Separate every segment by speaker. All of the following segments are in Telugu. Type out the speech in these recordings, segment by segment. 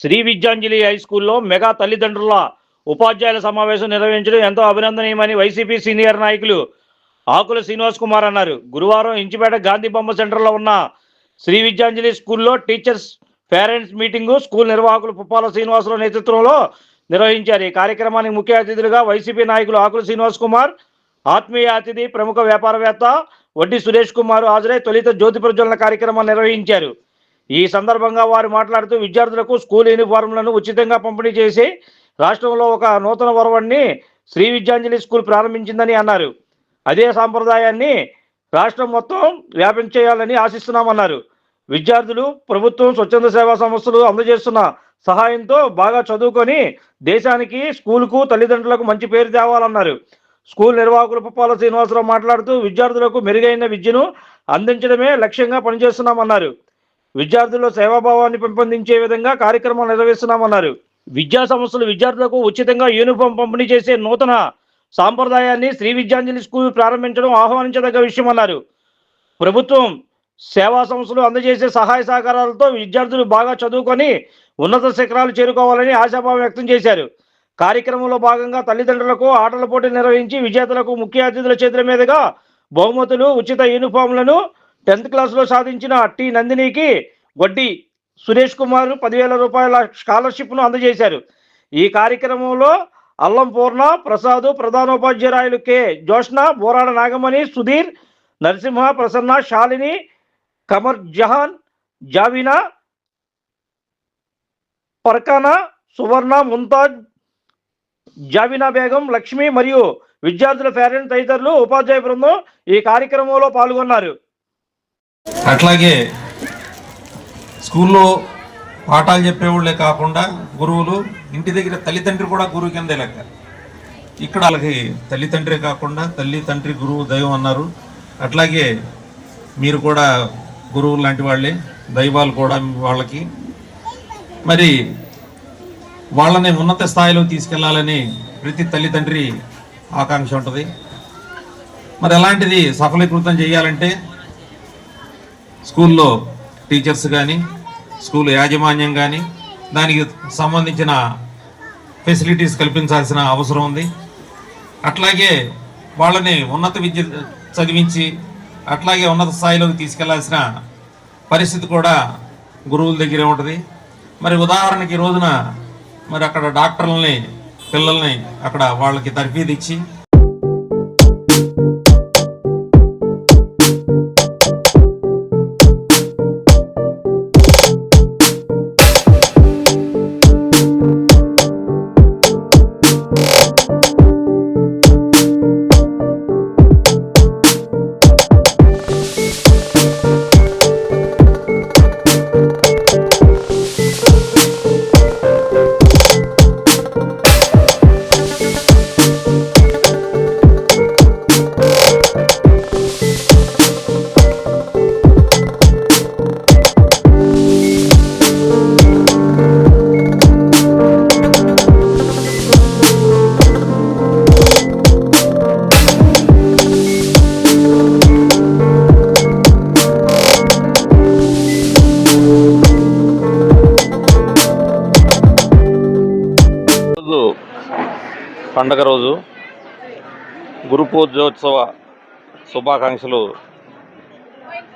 Speaker 1: శ్రీ విద్యాంజలి హై స్కూల్లో మెగా తల్లిదండ్రుల ఉపాధ్యాయుల సమావేశం నిర్వహించడం ఎంతో అభినందనీయమని వైసీపీ సీనియర్ నాయకులు ఆకుల శ్రీనివాస్ కుమార్ అన్నారు. గురువారం ఇంచిపేట గాంధీ బొమ్మ సెంటర్లో ఉన్న శ్రీ విద్యాంజలి స్కూల్లో టీచర్స్ పేరెంట్స్ మీటింగు స్కూల్ నిర్వాహకులు పుప్పాల శ్రీనివాసరావు నేతృత్వంలో నిర్వహించారు. ఈ కార్యక్రమానికి ముఖ్య అతిథులుగా వైసీపీ నాయకులు ఆకుల శ్రీనివాస్ కుమార్ ఆత్మీయ అతిథి ప్రముఖ వ్యాపారవేత్త వడ్డీ సురేష్ కుమార్ హాజరై తొలిత జ్యోతి ప్రజ్వలన కార్యక్రమాన్ని నిర్వహించారు. ఈ సందర్భంగా వారు మాట్లాడుతూ విద్యార్థులకు స్కూల్ యూనిఫారంలను ఉచితంగా పంపిణీ చేసి రాష్ట్రంలో ఒక నూతన వరవణ్ణి శ్రీ విద్యాంజలి స్కూల్ ప్రారంభించిందని అన్నారు. అదే సాంప్రదాయాన్ని రాష్ట్రం మొత్తం వ్యాపించేయాలని ఆశిస్తున్నామన్నారు. విద్యార్థులు ప్రభుత్వం స్వచ్ఛంద సేవా సంస్థలు అందజేస్తున్న సహాయంతో బాగా చదువుకొని దేశానికి స్కూలుకు తల్లిదండ్రులకు మంచి పేరు తేవాలన్నారు. స్కూల్ నిర్వాహకులు పుప్పాల శ్రీనివాసరావు మాట్లాడుతూ విద్యార్థులకు మెరుగైన విద్యను అందించడమే లక్ష్యంగా పనిచేస్తున్నామన్నారు. విద్యార్థుల్లో సేవాభావాన్ని పెంపొందించే విధంగా కార్యక్రమం నిర్వహిస్తున్నామన్నారు. విద్యా సంస్థలు విద్యార్థులకు ఉచితంగా యూనిఫామ్ పంపిణీ చేసే నూతన సాంప్రదాయాన్ని శ్రీ విద్యాంజలి స్కూల్ ప్రారంభించడం ఆహ్వానించదగ్గ విషయమన్నారు. ప్రభుత్వం సేవా సంస్థలు అందజేసే సహాయ సహకారాలతో విద్యార్థులు బాగా చదువుకొని ఉన్నత శిఖరాలు చేరుకోవాలని ఆశాభావం వ్యక్తం చేశారు. కార్యక్రమంలో భాగంగా తల్లిదండ్రులకు ఆటల పోటీ నిర్వహించి విజేతలకు ముఖ్య అతిథుల చేతుల మీదుగా బహుమతులు ఉచిత యూనిఫామ్లను టెన్త్ క్లాస్లో సాధించిన టి నందినికి వడ్డీ సురేష్ కుమార్ పదివేల రూపాయల స్కాలర్షిప్ను అందజేశారు. ఈ కార్యక్రమంలో అల్లం పూర్ణ ప్రసాద్ ప్రధానోపాధ్యాయులు కె. జోష్ణ బోరాడ నాగమణి సుధీర్ నరసింహ ప్రసన్న శాలిని కమర్ జహాన్ జావినా పర్కానా సువర్ణ ముంతాజ్ జావినా బేగం లక్ష్మి మరియు విద్యార్థుల పేరెంట్ తదితరులు ఉపాధ్యాయ బృందం ఈ కార్యక్రమంలో పాల్గొన్నారు.
Speaker 2: అట్లాగే స్కూల్లో పాఠాలు చెప్పేవాళ్ళే కాకుండా గురువులు ఇంటి దగ్గర తల్లిదండ్రి కూడా గురువు కిందే లెక్క. ఇక్కడ వాళ్ళకి తల్లిదండ్రి కాకుండా తల్లి తండ్రి గురువు దైవం అన్నారు. అట్లాగే మీరు కూడా గురువులు లాంటి వాళ్ళే దైవాలు కూడా వాళ్ళకి. మరి వాళ్ళని ఉన్నత స్థాయిలో తీసుకెళ్ళాలని ప్రతి తల్లిదండ్రి ఆకాంక్ష ఉంటుంది. మరి అలాంటిది సఫలీకృతం చేయాలంటే స్కూల్లో టీచర్స్ కానీ స్కూల్ యాజమాన్యం కానీ దానికి సంబంధించిన ఫెసిలిటీస్ కల్పించాల్సిన అవసరం ఉంది. అట్లాగే వాళ్ళని ఉన్నత విద్య చదివించి అట్లాగే ఉన్నత స్థాయిలోకి తీసుకెళ్ళాల్సిన పరిస్థితి కూడా గురువుల దగ్గరే ఉంటుంది. మరి ఉదాహరణకి రోజున మరి అక్కడ డాక్టర్లని పిల్లల్ని అక్కడ వాళ్ళకి తర్ఫీదు
Speaker 3: పండగ రోజు గురు పూజోత్సవ శుభాకాంక్షలు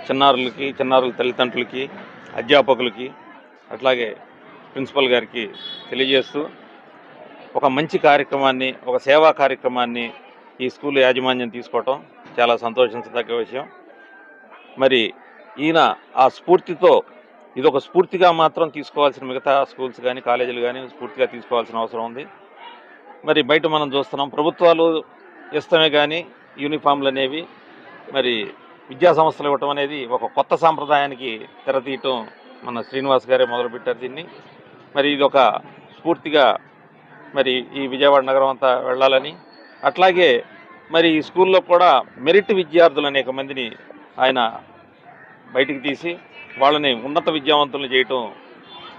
Speaker 3: చిన్నారులకి చిన్నారుల తల్లిదండ్రులకి అధ్యాపకులకి అట్లాగే ప్రిన్సిపల్ గారికి తెలియజేస్తూ ఒక మంచి కార్యక్రమాన్ని ఒక సేవా కార్యక్రమాన్ని ఈ స్కూల్ యాజమాన్యం తీసుకోవటం చాలా సంతోషించదగ్గ విషయం. మరి ఈయన ఆ స్ఫూర్తితో ఇది ఒక స్ఫూర్తిగా మాత్రం తీసుకోవాల్సిన మిగతా స్కూల్స్ కానీ కాలేజీలు కానీ స్ఫూర్తిగా తీసుకోవాల్సిన అవసరం ఉంది. మరి బయట మనం చూస్తున్నాం. ప్రభుత్వాలు ఇష్టమే కానీ యూనిఫామ్లు అనేవి మరి విద్యా సంస్థలు ఇవ్వటం అనేది ఒక కొత్త సాంప్రదాయానికి తెరతీయటం మన శ్రీనివాస్ గారే మొదలుపెట్టారు దీన్ని. మరి ఇది ఒక స్ఫూర్తిగా మరి ఈ విజయవాడ నగరం అంతా వెళ్ళాలని అట్లాగే మరి ఈ స్కూల్లో కూడా మెరిట్ విద్యార్థులు అనేక మందిని ఆయన బయటికి తీసి వాళ్ళని ఉన్నత విద్యావంతులు చేయటం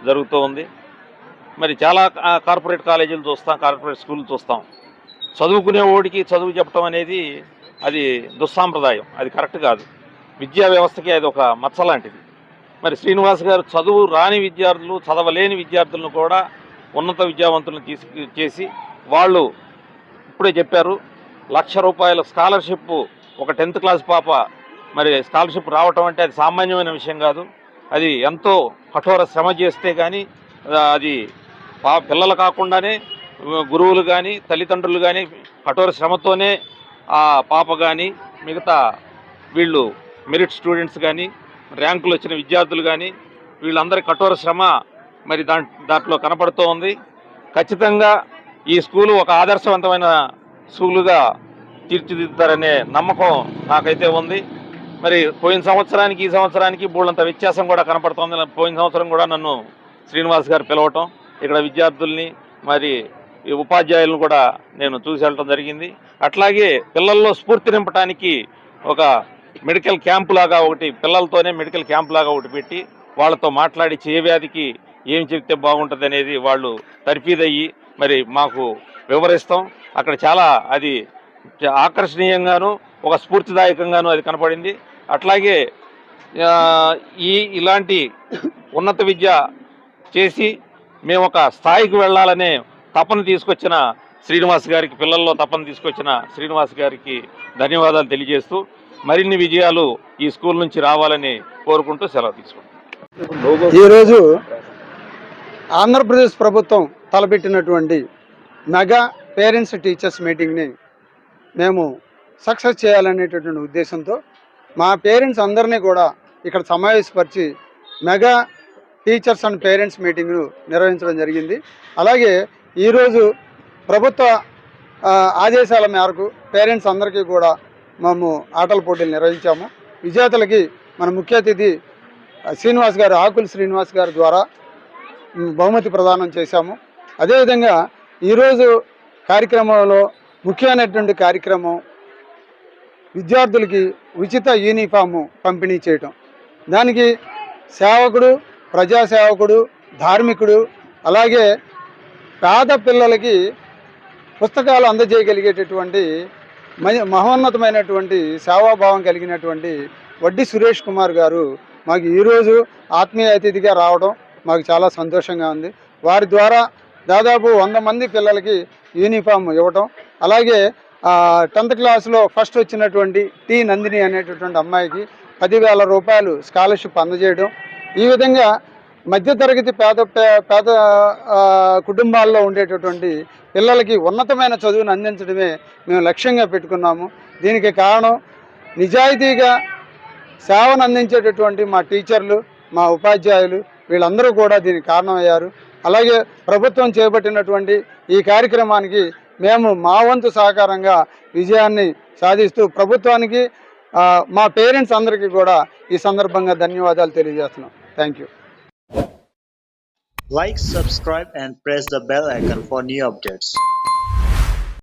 Speaker 3: జరుగుతూ ఉంది. మరి చాలా కార్పొరేట్ కాలేజీలు చూస్తాం కార్పొరేట్ స్కూల్ చూస్తాం. చదువుకునే ఓడికి చదువు చెప్పడం అనేది అది దుస్సాంప్రదాయం అది కరెక్ట్ కాదు. విద్యా వ్యవస్థకి అది ఒక మచ్చ లాంటిది. మరి శ్రీనివాస్ గారు చదువు రాని విద్యార్థులు చదవలేని విద్యార్థులను కూడా ఉన్నత విద్యావంతులను తీసుకు చేసి వాళ్ళు ఇప్పుడే చెప్పారు లక్ష రూపాయల స్కాలర్షిప్ ఒక టెన్త్ క్లాస్ పాప మరి స్కాలర్షిప్ రావటం అంటే అది సామాన్యమైన విషయం కాదు. అది ఎంతో కఠోర శ్రమ చేస్తే కానీ అది పా పిల్లలు కాకుండానే గురువులు కానీ తల్లిదండ్రులు కానీ కఠోర శ్రమతోనే ఆ పాప కానీ మిగతా వీళ్ళు మెరిట్ స్టూడెంట్స్ కానీ ర్యాంకులు వచ్చిన విద్యార్థులు కానీ వీళ్ళందరి కఠోర శ్రమ మరి దాంట్లో కనపడుతూ ఉంది. ఖచ్చితంగా ఈ స్కూలు ఒక ఆదర్శవంతమైన స్కూలుగా తీర్చిదిద్దుతారనే నమ్మకం నాకైతే ఉంది. మరి పోయిన సంవత్సరానికి ఈ సంవత్సరానికి బోళ్ళంత వ్యత్యాసం కూడా కనపడుతోంది. పోయిన సంవత్సరం కూడా నన్ను శ్రీనివాస్ గారు పిలవటం ఇక్కడ విద్యార్థుల్ని మరి ఈ ఉపాధ్యాయులను కూడా నేను చూసి వెళ్ళటం జరిగింది. అట్లాగే పిల్లల్లో స్ఫూర్తి నింపడానికి ఒక మెడికల్ క్యాంపు లాగా ఒకటి పిల్లలతోనే మెడికల్ క్యాంపు లాగా ఒకటి పెట్టి వాళ్ళతో మాట్లాడి ఏ వ్యాధికి ఏం చెప్తే బాగుంటుంది అనేది వాళ్ళు తర్ఫీదయ్యి మరి మాకు వివరిస్తాం. అక్కడ చాలా అది ఆకర్షణీయంగాను ఒక స్ఫూర్తిదాయకంగాను అది కనపడింది. అట్లాగే ఈ ఇలాంటి ఉన్నత విద్య చేసి మేము ఒక స్థాయికి వెళ్ళాలనే తపన తీసుకొచ్చిన శ్రీనివాస్ గారికి పిల్లల్లో తపన తీసుకొచ్చిన శ్రీనివాస్ గారికి ధన్యవాదాలు తెలియజేస్తూ మరిన్ని విజయాలు ఈ స్కూల్ నుంచి రావాలని కోరుకుంటూ సెలవు తీసుకుంటాం
Speaker 4: ఈరోజు ఆంధ్రప్రదేశ్ ప్రభుత్వం తలపెట్టినటువంటి మెగా పేరెంట్స్ టీచర్స్ మీటింగ్ని మేము సక్సెస్ చేయాలనేటటువంటి ఉద్దేశంతో మా పేరెంట్స్ అందరినీ కూడా ఇక్కడ సమావేశపరిచి మెగా టీచర్స్ అండ్ పేరెంట్స్ మీటింగ్ను నిర్వహించడం జరిగింది. అలాగే ఈరోజు ప్రభుత్వ ఆదేశాల మేరకు పేరెంట్స్ అందరికీ కూడా మేము ఆటల పోటీలు నిర్వహించాము. విజేతలకి మన ముఖ్య అతిథి శ్రీనివాస్ గారు ఆకుల శ్రీనివాస్ గారి ద్వారా బహుమతి ప్రదానం చేశాము. అదేవిధంగా ఈరోజు కార్యక్రమంలో ముఖ్యమైనటువంటి కార్యక్రమం విద్యార్థులకి ఉచిత యూనిఫాము పంపిణీ చేయటం. దానికి సేవకుడు ప్రజాసేవకుడు ధార్మికుడు అలాగే పేద పిల్లలకి పుస్తకాలు అందజేయగలిగేటటువంటి మహోన్నతమైనటువంటి సేవాభావం కలిగినటువంటి వడ్డీ సురేష్ కుమార్ గారు మాకు ఈరోజు ఆత్మీయ అతిథిగా రావడం మాకు చాలా సంతోషంగా ఉంది. వారి ద్వారా దాదాపు వంద మంది పిల్లలకి యూనిఫామ్ ఇవ్వటం అలాగే టెన్త్ క్లాస్లో ఫస్ట్ వచ్చినటువంటి టి నందిని అనేటటువంటి అమ్మాయికి పదివేల రూపాయలు స్కాలర్షిప్ అందజేయడం ఈ విధంగా మధ్యతరగతి పేద పే- పేద కుటుంబాల్లో ఉండేటటువంటి పిల్లలకి ఉన్నతమైన చదువును అందించడమే మేము లక్ష్యంగా పెట్టుకున్నాము. దీనికి కారణం నిజాయితీగా సేవను అందించేటటువంటి మా టీచర్లు మా ఉపాధ్యాయులు వీళ్ళందరూ కూడా దీనికి కారణమయ్యారు. అలాగే ప్రభుత్వం చేపట్టినటువంటి ఈ కార్యక్రమానికి మేము మా వంతు సహకారంగా విజయాన్ని సాధిస్తూ ప్రభుత్వానికి మా పేరెంట్స్ అందరికీ కూడా ఈ సందర్భంగా ధన్యవాదాలు తెలియజేస్తున్నాం. Thank you.
Speaker 5: Like, subscribe, and press the bell icon for new updates.